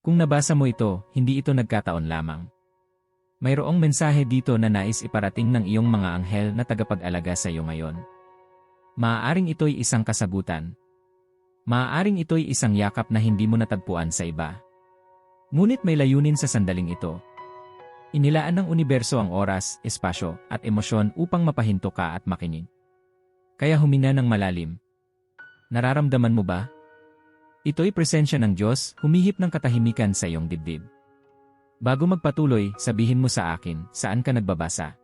Kung nabasa mo ito, hindi ito nagkataon lamang. Mayroong mensahe dito na nais iparating ng iyong mga anghel na tagapag-alaga sa iyo ngayon. Maaaring ito'y isang kasagutan. Maaaring ito'y isang yakap na hindi mo natagpuan sa iba. Ngunit may layunin sa sandaling ito. Inilaan ng universo ang oras, espasyo, at emosyon upang mapahinto ka at makinig. Kaya huminga ng malalim. Nararamdaman mo ba? Ito'y presensya ng Diyos, humihip ng katahimikan sa iyong dibdib. Bago magpatuloy, sabihin mo sa akin, saan ka nagbabasa?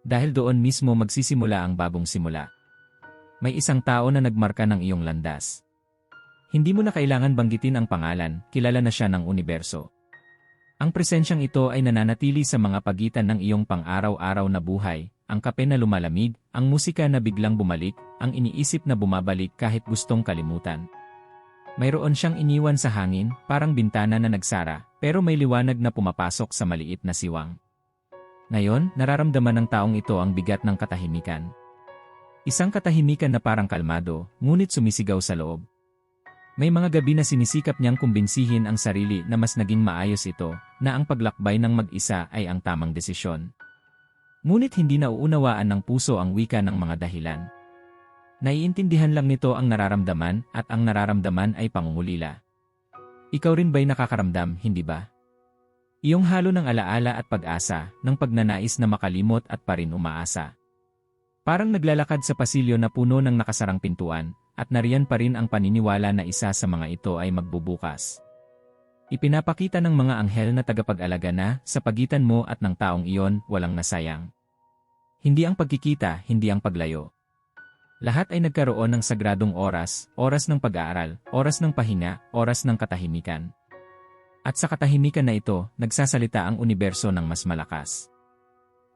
Dahil doon mismo magsisimula ang bagong simula. May isang tao na nagmarka ng iyong landas. Hindi mo na kailangan banggitin ang pangalan, kilala na siya ng universo. Ang presensyang ito ay nananatili sa mga pagitan ng iyong pang-araw-araw na buhay, ang kape na lumalamig, ang musika na biglang bumalik, ang iniisip na bumabalik kahit gustong kalimutan. Mayroon siyang iniwan sa hangin, parang bintana na nagsara, pero may liwanag na pumapasok sa maliit na siwang. Ngayon, nararamdaman ng taong ito ang bigat ng katahimikan. Isang katahimikan na parang kalmado, ngunit sumisigaw sa loob. May mga gabi na sinisikap niyang kumbinsihin ang sarili na mas naging maayos ito, na ang paglakbay ng mag-isa ay ang tamang desisyon. Ngunit hindi nauunawaan ng puso ang wika ng mga dahilan. Naiintindihan lang nito ang nararamdaman at ang nararamdaman ay pangungulila. Ikaw rin ba'y nakakaramdam, hindi ba? Iyong halo ng alaala at pag-asa, ng pagnanais na makalimot at pa rin umaasa. Parang naglalakad sa pasilyo na puno ng nakasarang pintuan, at nariyan pa rin ang paniniwala na isa sa mga ito ay magbubukas. Ipinapakita ng mga anghel na tagapag-alaga na, sa pagitan mo at ng taong iyon, walang nasayang. Hindi ang pagkikita, hindi ang paglayo. Lahat ay nagkaroon ng sagradong oras, oras ng pag-aaral, oras ng pahinga, oras ng katahimikan. At sa katahimikan na ito, nagsasalita ang universo ng mas malakas.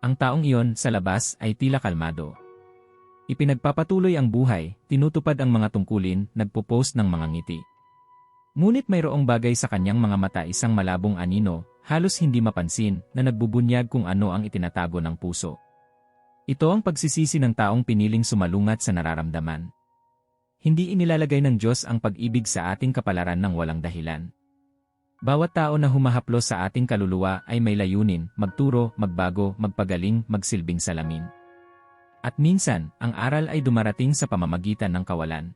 Ang taong iyon sa labas ay tila kalmado. Ipinagpapatuloy ang buhay, tinutupad ang mga tungkulin, nagpo-post ng mga ngiti. Ngunit mayroong bagay sa kanyang mga mata isang malabong anino, halos hindi mapansin, na nagbubunyag kung ano ang itinatago ng puso. Ito ang pagsisisi ng taong piniling sumalungat sa nararamdaman. Hindi inilalagay ng Diyos ang pag-ibig sa ating kapalaran ng walang dahilan. Bawat tao na humahaplos sa ating kaluluwa ay may layunin, magturo, magbago, magpagaling, magsilbing salamin. At minsan, ang aral ay dumarating sa pamamagitan ng kawalan.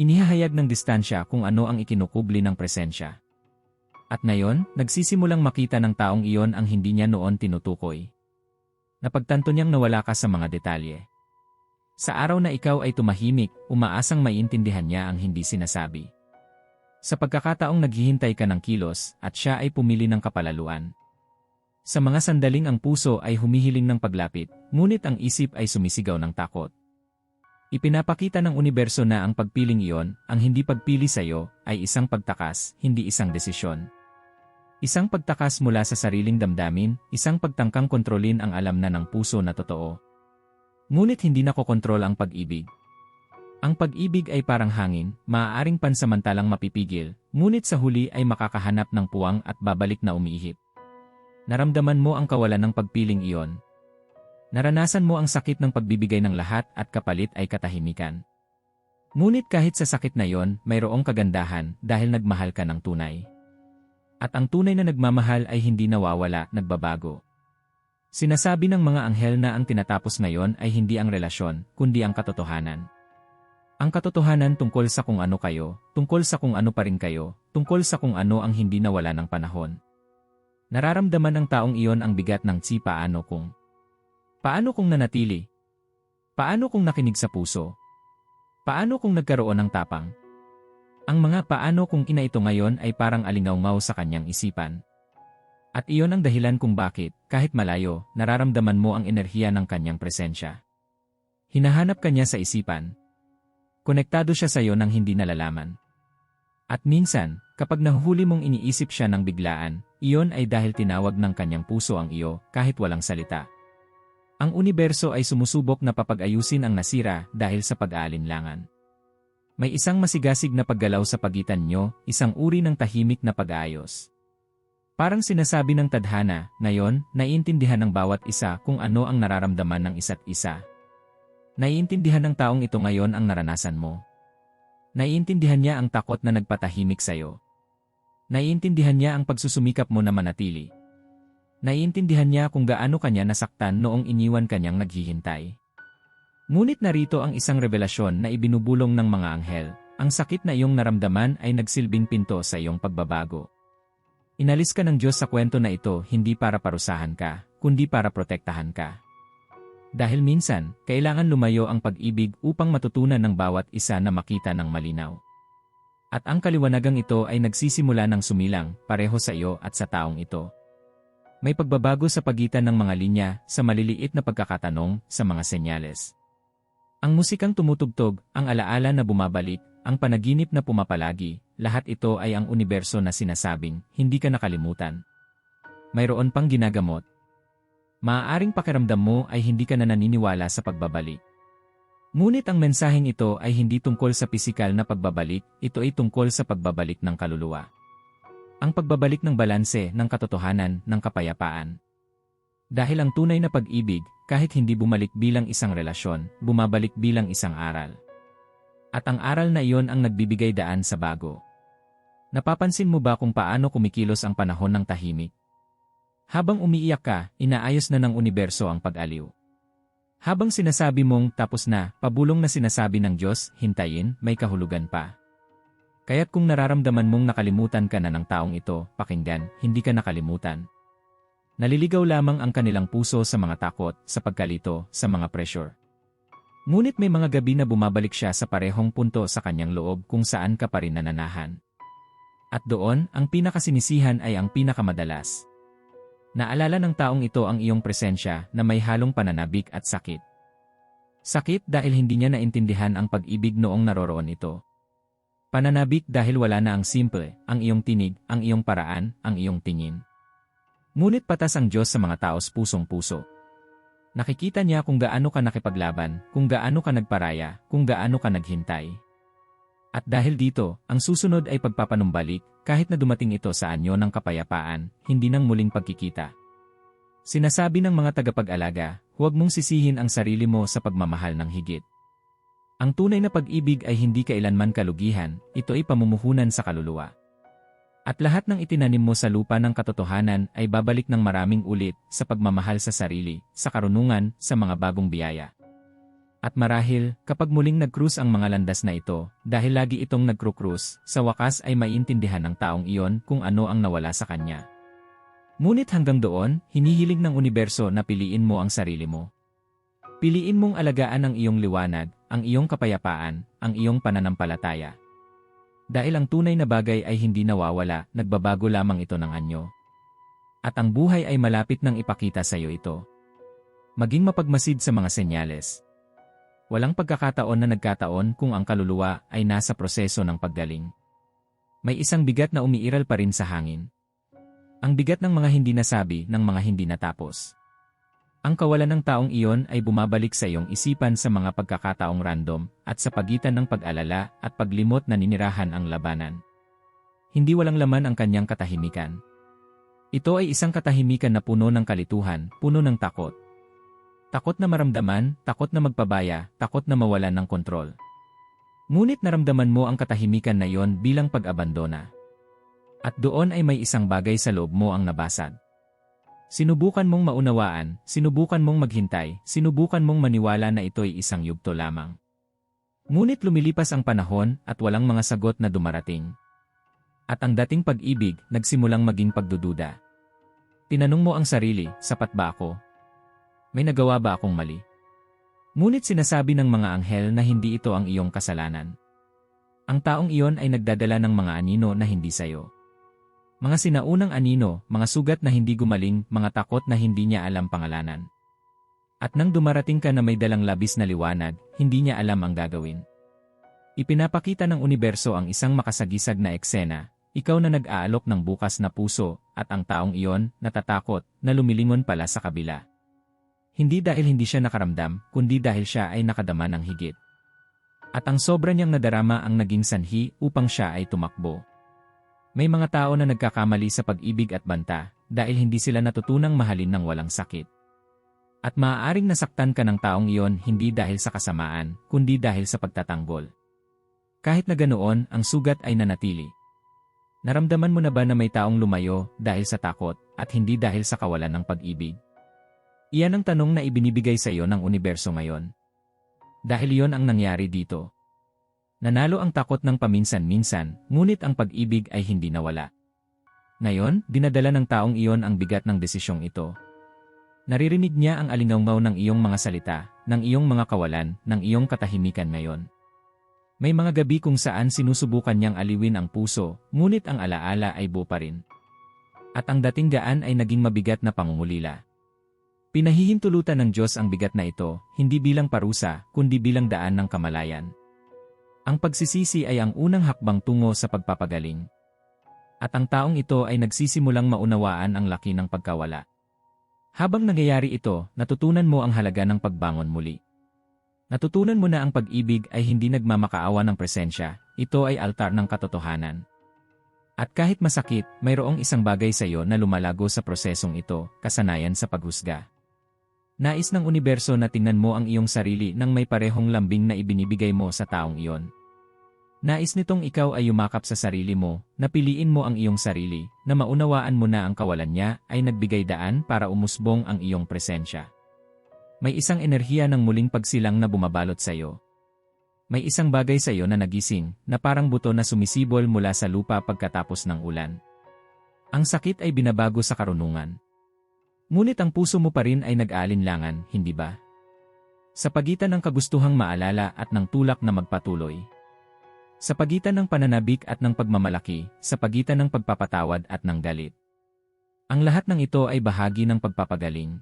Inihahayag ng distansya kung ano ang ikinukubli ng presensya. At ngayon, nagsisimulang makita ng taong iyon ang hindi niya noon tinutukoy. Napagtanto niyang nawala ka sa mga detalye. Sa araw na ikaw ay tumahimik, umaasang maiintindihan niya ang hindi sinasabi. Sa pagkakataong naghihintay ka ng kilos at siya ay pumili ng kapalaluan. Sa mga sandaling ang puso ay humihiling ng paglapit, ngunit ang isip ay sumisigaw ng takot. Ipinapakita ng universo na ang pagpiling iyon, ang hindi pagpili sa iyo, ay isang pagtakas, hindi isang desisyon. Isang pagtakas mula sa sariling damdamin, isang pagtangkang kontrolin ang alam na ng puso na totoo. Ngunit hindi nakokontrol ang pag-ibig, ang pag-ibig ay parang hangin, maaaring pansamantalang mapipigil, ngunit sa huli ay makakahanap ng puwang at babalik na umiihip. Naramdaman mo ang kawalan ng pagpiling iyon. Naranasan mo ang sakit ng pagbibigay ng lahat at kapalit ay katahimikan. Ngunit kahit sa sakit na iyon, mayroong kagandahan dahil nagmahal ka ng tunay. At ang tunay na nagmamahal ay hindi nawawala, nagbabago. Sinasabi ng mga anghel na ang tinatapos ngayon ay hindi ang relasyon, kundi ang katotohanan. Ang katotohanan tungkol sa kung ano kayo, tungkol sa kung ano pa rin kayo, tungkol sa kung ano ang hindi nawala ng panahon. Nararamdaman ng taong iyon ang bigat ng si paano kung. Paano kung nanatili? Paano kung nakinig sa puso? Paano kung nagkaroon ng tapang? Ang mga paano kung ina ito ngayon ay parang alingaw sa kanyang isipan. At iyon ang dahilan kung bakit, kahit malayo, nararamdaman mo ang enerhiya ng kanyang presensya. Hinahanap kanya sa isipan, Konektado siya sa iyo nang hindi nalalaman. At minsan, kapag nahuhuli mong iniisip siya ng biglaan, iyon ay dahil tinawag ng kanyang puso ang iyo kahit walang salita. Ang universo ay sumusubok na papag-ayusin ang nasira dahil sa pag-aalinlangan. May isang masigasig na paggalaw sa pagitan nyo, isang uri ng tahimik na pag-aayos. Parang sinasabi ng tadhana, ngayon, naiintindihan ng bawat isa kung ano ang nararamdaman ng isa't isa. Naiintindihan ng taong ito ngayon ang naranasan mo. Naiintindihan niya ang takot na nagpatahimik sa'yo. Naiintindihan niya ang pagsusumikap mo na manatili. Naiintindihan niya kung gaano kanya nasaktan noong iniwan kanyang naghihintay. Ngunit narito ang isang revelasyon na ibinubulong ng mga anghel, ang sakit na iyong naramdaman ay nagsilbing pinto sa iyong pagbabago. Inalis ka ng Diyos sa kwento na ito hindi para parusahan ka, kundi para protektahan ka. Dahil minsan, kailangan lumayo ang pag-ibig upang matutunan ng bawat isa na makita ng malinaw. At ang kaliwanagang ito ay nagsisimula ng sumilang, pareho sa iyo at sa taong ito. May pagbabago sa pagitan ng mga linya, sa maliliit na pagkakatanong, sa mga senyales. Ang musikang tumutugtog, ang alaala na bumabalik, ang panaginip na pumapalagi, lahat ito ay ang universo na sinasabing, hindi ka nakalimutan. Mayroon pang ginagamot. Maaaring pakiramdam mo ay hindi ka na naniniwala sa pagbabalik. Ngunit ang mensaheng ito ay hindi tungkol sa pisikal na pagbabalik, ito ay tungkol sa pagbabalik ng kaluluwa. Ang pagbabalik ng balanse ng katotohanan ng kapayapaan. Dahil ang tunay na pag-ibig, kahit hindi bumalik bilang isang relasyon, bumabalik bilang isang aral. At ang aral na iyon ang nagbibigay daan sa bago. Napapansin mo ba kung paano kumikilos ang panahon ng tahimik? Habang umiiyak ka, inaayos na ng universo ang pag-aliw. Habang sinasabi mong tapos na, pabulong na sinasabi ng Diyos, hintayin, may kahulugan pa. Kaya't kung nararamdaman mong nakalimutan ka na ng taong ito, pakinggan, hindi ka nakalimutan. Naliligaw lamang ang kanilang puso sa mga takot, sa pagkalito, sa mga pressure. Ngunit may mga gabi na bumabalik siya sa parehong punto sa kanyang loob kung saan ka pa rin nananahan. At doon, ang pinakasinisihan ay ang pinakamadalas. Naalala ng taong ito ang iyong presensya na may halong pananabik at sakit. Sakit dahil hindi niya naintindihan ang pag-ibig noong naroroon ito. Pananabik dahil wala na ang simple, ang iyong tinig, ang iyong paraan, ang iyong tingin. Ngunit patas ang Diyos sa mga taos pusong-puso. Nakikita niya kung gaano ka nakipaglaban, kung gaano ka nagparaya, kung gaano ka naghintay. At dahil dito, ang susunod ay pagpapanumbalik, kahit na dumating ito sa anyo ng kapayapaan, hindi nang muling pagkikita. Sinasabi ng mga tagapag-alaga, huwag mong sisihin ang sarili mo sa pagmamahal ng higit. Ang tunay na pag-ibig ay hindi kailanman kalugihan, ito ay pamumuhunan sa kaluluwa. At lahat ng itinanim mo sa lupa ng katotohanan ay babalik ng maraming ulit sa pagmamahal sa sarili, sa karunungan, sa mga bagong biyaya. At marahil, kapag muling nag-cruise ang mga landas na ito, dahil lagi itong nag-cruise, sa wakas ay maiintindihan ng taong iyon kung ano ang nawala sa kanya. Ngunit hanggang doon, hinihiling ng universo na piliin mo ang sarili mo. Piliin mong alagaan ang iyong liwanag, ang iyong kapayapaan, ang iyong pananampalataya. Dahil ang tunay na bagay ay hindi nawawala, nagbabago lamang ito ng anyo. At ang buhay ay malapit nang ipakita sa iyo ito. Maging mapagmasid sa mga senyales. Walang pagkakataon na nagkataon kung ang kaluluwa ay nasa proseso ng paggaling. May isang bigat na umiiral pa rin sa hangin. Ang bigat ng mga hindi nasabi ng mga hindi natapos. Ang kawalan ng taong iyon ay bumabalik sa iyong isipan sa mga pagkakataong random at sa pagitan ng pag-alala at paglimot na ninirahan ang labanan. Hindi walang laman ang kanyang katahimikan. Ito ay isang katahimikan na puno ng kalituhan, puno ng takot. Takot na maramdaman, takot na magpabaya, takot na mawalan ng kontrol. Ngunit naramdaman mo ang katahimikan na iyon bilang pag-abandona. At doon ay may isang bagay sa loob mo ang nabasag. Sinubukan mong maunawaan, sinubukan mong maghintay, sinubukan mong maniwala na ito'y isang yugto lamang. Ngunit lumilipas ang panahon at walang mga sagot na dumarating. At ang dating pag-ibig, nagsimulang maging pagdududa. Tinanong mo ang sarili, sapat ba ako? May nagawa ba akong mali? Ngunit sinasabi ng mga anghel na hindi ito ang iyong kasalanan. Ang taong iyon ay nagdadala ng mga anino na hindi sayo. Mga sinaunang anino, mga sugat na hindi gumaling, mga takot na hindi niya alam pangalanan. At nang dumarating ka na may dalang labis na liwanag, hindi niya alam ang gagawin. Ipinapakita ng universo ang isang makasagisag na eksena, ikaw na nag-aalok ng bukas na puso, at ang taong iyon, natatakot, na lumilingon pala sa kabila. Hindi dahil hindi siya nakaramdam, kundi dahil siya ay nakadama ng higit. At ang sobra niyang nadarama ang naging sanhi upang siya ay tumakbo. May mga tao na nagkakamali sa pag-ibig at banta dahil hindi sila natutunang mahalin ng walang sakit. At maaaring nasaktan ka ng taong iyon hindi dahil sa kasamaan, kundi dahil sa pagtatanggol. Kahit na ganoon, ang sugat ay nanatili. Naramdaman mo na ba na may taong lumayo dahil sa takot at hindi dahil sa kawalan ng pag-ibig? Iyan ang tanong na ibinibigay sa iyo ng universo ngayon. Dahil iyon ang nangyari dito. Nanalo ang takot ng paminsan-minsan, ngunit ang pag-ibig ay hindi nawala. Ngayon, dinadala ng taong iyon ang bigat ng desisyong ito. Naririnig niya ang alingaungaw ng iyong mga salita, ng iyong mga kawalan, ng iyong katahimikan ngayon. May mga gabi kung saan sinusubukan niyang aliwin ang puso, ngunit ang alaala ay buo pa rin. At ang dating gaan ay naging mabigat na pangungulila. Pinahihintulutan ng Diyos ang bigat na ito, hindi bilang parusa, kundi bilang daan ng kamalayan. Ang pagsisisi ay ang unang hakbang tungo sa pagpapagaling. At ang taong ito ay nagsisimulang maunawaan ang laki ng pagkawala. Habang nangyayari ito, natutunan mo ang halaga ng pagbangon muli. Natutunan mo na ang pag-ibig ay hindi nagmamakaawa ng presensya, ito ay altar ng katotohanan. At kahit masakit, mayroong isang bagay sa iyo na lumalago sa prosesong ito, kasanayan sa paghusga. Nais ng universo na tingnan mo ang iyong sarili nang may parehong lambing na ibinibigay mo sa taong iyon. Nais nitong ikaw ay yumakap sa sarili mo, napiliin mo ang iyong sarili, na maunawaan mo na ang kawalan niya ay nagbigay daan para umusbong ang iyong presensya. May isang enerhiya ng muling pagsilang na bumabalot sa iyo. May isang bagay sa iyo na nagising, na parang buto na sumisibol mula sa lupa pagkatapos ng ulan. Ang sakit ay binabago sa karunungan. Ngunit ang puso mo pa rin ay nag-aalinlangan, hindi ba? Sa pagitan ng kagustuhang maalala at ng tulak na magpatuloy. Sa pagitan ng pananabik at ng pagmamalaki, sa pagitan ng pagpapatawad at ng galit. Ang lahat ng ito ay bahagi ng pagpapagaling.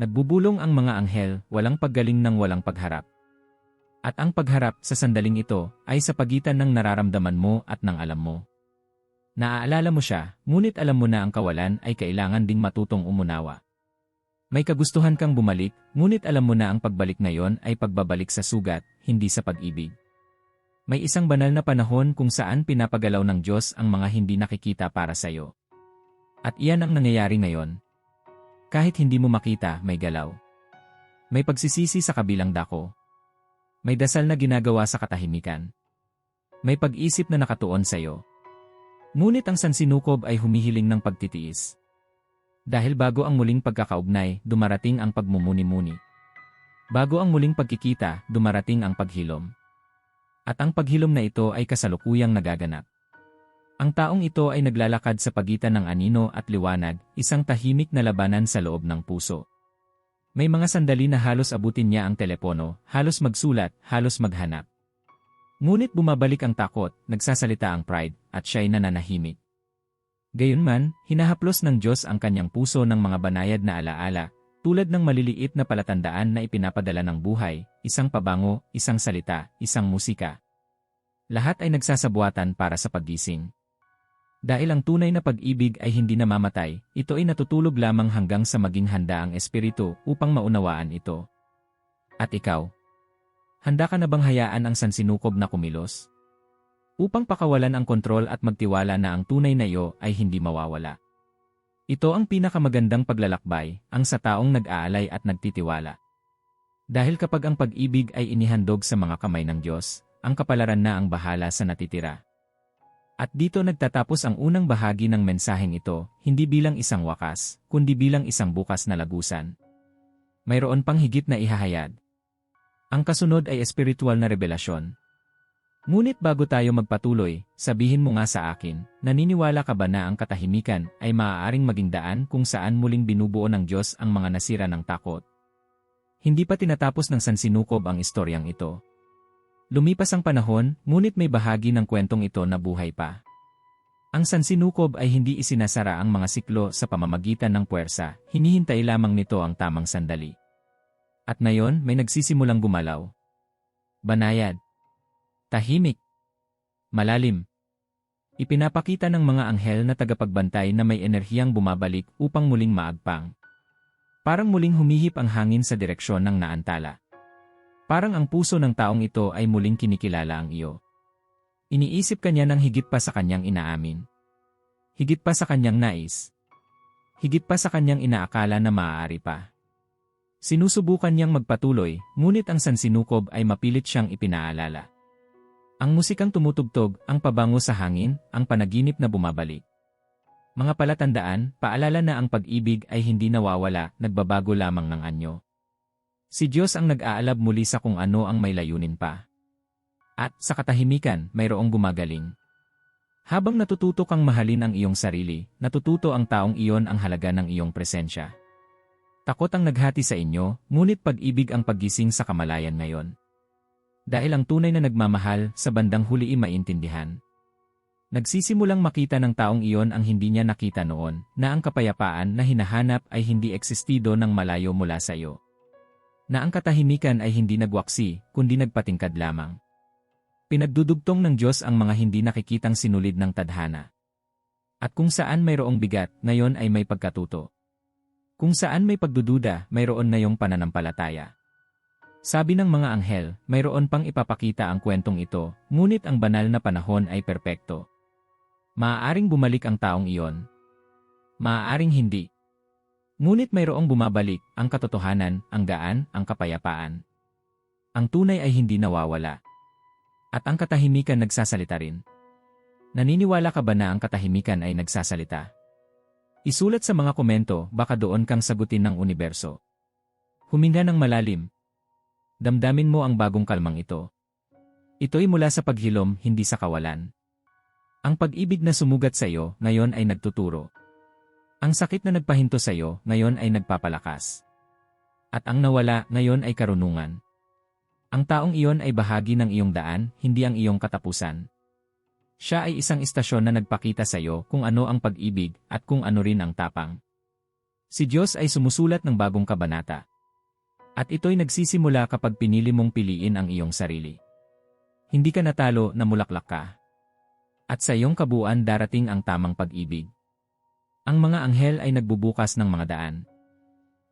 Nagbubulong ang mga anghel, walang paggaling ng walang pagharap. At ang pagharap sa sandaling ito ay sa pagitan ng nararamdaman mo at ng alam mo. Naaalala mo siya, ngunit alam mo na ang kawalan ay kailangan ding matutong umunawa. May kagustuhan kang bumalik, ngunit alam mo na ang pagbalik ngayon ay pagbabalik sa sugat, hindi sa pag-ibig. May isang banal na panahon kung saan pinapagalaw ng Diyos ang mga hindi nakikita para sa iyo. At iyan ang nangyayari ngayon, kahit hindi mo makita, may galaw. May pagsisisi sa kabilang dako. May dasal na ginagawa sa katahimikan. May pag-isip na nakatuon sa iyo. Ngunit ang sansinukob ay humihiling ng pagtitiis. Dahil bago ang muling pagkakaugnay, dumarating ang pagmumuni-muni. Bago ang muling pagkikita, dumarating ang paghilom. At ang paghilom na ito ay kasalukuyang nagaganap. Ang taong ito ay naglalakad sa pagitan ng anino at liwanag, isang tahimik na labanan sa loob ng puso. May mga sandali na halos abutin niya ang telepono, halos magsulat, halos maghanap. Ngunit bumabalik ang takot, nagsasalita ang pride, at siya'y nananahimik. Gayunman, hinahaplos ng Diyos ang kanyang puso ng mga banayad na alaala, tulad ng maliliit na palatandaan na ipinapadala ng buhay, isang pabango, isang salita, isang musika. Lahat ay nagsasabuatan para sa paggising. Dahil ang tunay na pag-ibig ay hindi namamatay, ito ay natutulog lamang hanggang sa maging handa ang espiritu upang maunawaan ito. At ikaw? Handa ka na bang hayaan ang sansinukob na kumilos? Upang pakawalan ang kontrol at magtiwala na ang tunay na iyo ay hindi mawawala. Ito ang pinakamagandang paglalakbay, ang sa taong nag-aalay at nagtitiwala. Dahil kapag ang pag-ibig ay inihandog sa mga kamay ng Diyos, ang kapalaran na ang bahala sa natitira. At dito nagtatapos ang unang bahagi ng mensaheng ito, hindi bilang isang wakas, kundi bilang isang bukas na lagusan. Mayroon pang higit na ihahayad. Ang kasunod ay espiritual na revelasyon. Ngunit bago tayo magpatuloy, sabihin mo nga sa akin, naniniwala ka ba na ang katahimikan ay maaaring maging daan kung saan muling binubuo ng Diyos ang mga nasira ng takot? Hindi pa tinatapos ng sansinukob ang istoryang ito. Lumipas ang panahon, ngunit may bahagi ng kwentong ito na buhay pa. Ang sansinukob ay hindi isinasara ang mga siklo sa pamamagitan ng puwersa, hinihintay lamang nito ang tamang sandali. At ngayon may nagsisimulang gumalaw. Banayad. Tahimik. Malalim. Ipinapakita ng mga anghel na tagapagbantay na may enerhiyang bumabalik upang muling maagpang. Parang muling humihip ang hangin sa direksyon ng naantala. Parang ang puso ng taong ito ay muling kinikilala ang iyo. Iniisip kanya ng higit pa sa kanyang inaamin. Higit pa sa kanyang nais. Higit pa sa kanyang inaakala na maaari pa. Sinusubukan niyang magpatuloy, ngunit ang sansinukob ay mapilit siyang ipinaalala. Ang musikang tumutugtog, ang pabango sa hangin, ang panaginip na bumabalik. Mga palatandaan, paalala na ang pag-ibig ay hindi nawawala, nagbabago lamang ng anyo. Si Diyos ang nag-aalab muli sa kung ano ang may layunin pa. At sa katahimikan, mayroong gumagaling. Habang natututo kang mahalin ang iyong sarili, natututo ang taong iyon ang halaga ng iyong presensya. Takot ang naghati sa inyo, ngunit pag-ibig ang paggising sa kamalayan ngayon. Dahil ang tunay na nagmamahal, sa bandang huli maintindihan. Nagsisimulang makita ng taong iyon ang hindi niya nakita noon, na ang kapayapaan na hinahanap ay hindi eksistido ng malayo mula sa iyo. Na ang katahimikan ay hindi nagwaksi, kundi nagpatingkad lamang. Pinagdudugtong ng Diyos ang mga hindi nakikitang sinulid ng tadhana. At kung saan mayroong bigat, ngayon ay may pagkatuto. Kung saan may pagdududa, mayroon na yung pananampalataya. Sabi ng mga anghel, mayroon pang ipapakita ang kwentong ito, ngunit ang banal na panahon ay perpekto. Maaaring bumalik ang taong iyon. Maaaring hindi. Ngunit mayroong bumabalik, ang katotohanan, ang gaan, ang kapayapaan. Ang tunay ay hindi nawawala. At ang katahimikan nagsasalita rin. Naniniwala ka ba na ang katahimikan ay nagsasalita? Isulat sa mga komento, baka doon kang sagutin ng universo. Huminga ng malalim. Damdamin mo ang bagong kalmang ito. Ito'y mula sa paghilom, hindi sa kawalan. Ang pag-ibig na sumugat sa iyo, ngayon ay nagtuturo. Ang sakit na nagpahinto sa iyo, ngayon ay nagpapalakas. At ang nawala, ngayon ay karunungan. Ang taong iyon ay bahagi ng iyong daan, hindi ang iyong katapusan. Siya ay isang istasyon na nagpakita sa iyo kung ano ang pag-ibig at kung ano rin ang tapang. Si Diyos ay sumusulat ng bagong kabanata. At ito'y nagsisimula kapag pinili mong piliin ang iyong sarili. Hindi ka natalo na mulaklak ka. At sa iyong kabuuan darating ang tamang pag-ibig. Ang mga anghel ay nagbubukas ng mga daan.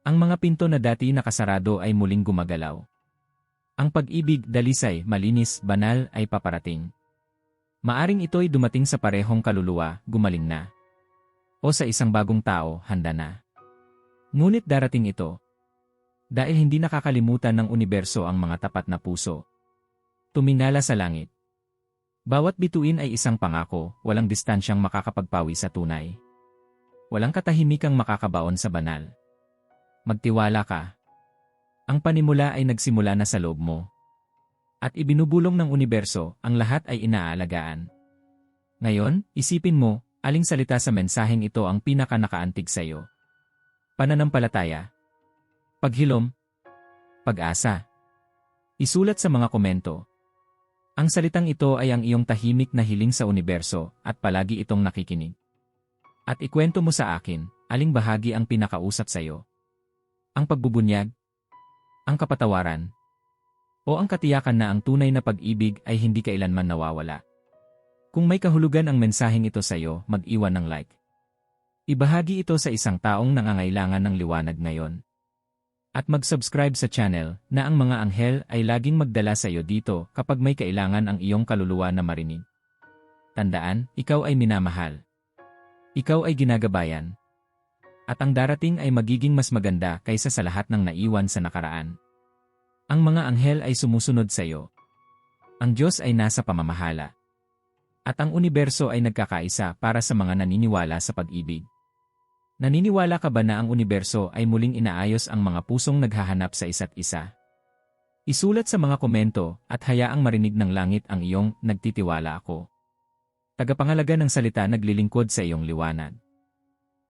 Ang mga pinto na dati nakasarado ay muling gumagalaw. Ang pag-ibig, dalisay, malinis, banal ay paparating. Maaring ito'y dumating sa parehong kaluluwa, gumaling na. O sa isang bagong tao, handa na. Ngunit darating ito. Dahil hindi nakakalimutan ng universo ang mga tapat na puso. Tuminala sa langit. Bawat bituin ay isang pangako, walang distansyang makakapagpawi sa tunay. Walang katahimikang makakabaon sa banal. Magtiwala ka. Ang panimula ay nagsimula na sa loob mo. At ibinubulong ng universo, ang lahat ay inaalagaan. Ngayon, isipin mo, aling salita sa mensaheng ito ang pinaka nakaantig sa iyo. Pananampalataya. Paghilom. Pag-asa. Isulat sa mga komento, ang salitang ito ay ang iyong tahimik na hiling sa universo at palagi itong nakikinig. At ikwento mo sa akin, aling bahagi ang pinakausap sa iyo. Ang pagbubunyag, ang kapatawaran, o ang katiyakan na ang tunay na pag-ibig ay hindi kailanman nawawala. Kung may kahulugan ang mensaheng ito sa iyo, mag-iwan ng like. Ibahagi ito sa isang taong nangangailangan ng liwanag ngayon. At mag-subscribe sa channel na ang mga anghel ay laging magdala sa iyo dito kapag may kailangan ang iyong kaluluwa na marinig. Tandaan, ikaw ay minamahal. Ikaw ay ginagabayan. At ang darating ay magiging mas maganda kaysa sa lahat ng naiwan sa nakaraan. Ang mga anghel ay sumusunod sa iyo. Ang Diyos ay nasa pamamahala. At ang universo ay nagkakaisa para sa mga naniniwala sa pag-ibig. Naniniwala ka ba na ang universo ay muling inaayos ang mga pusong naghahanap sa isa't isa? Isulat sa mga komento at hayaang marinig ng langit ang iyong nagtitiwala ako. Tagapangalaga ng salita naglilingkod sa iyong liwanag.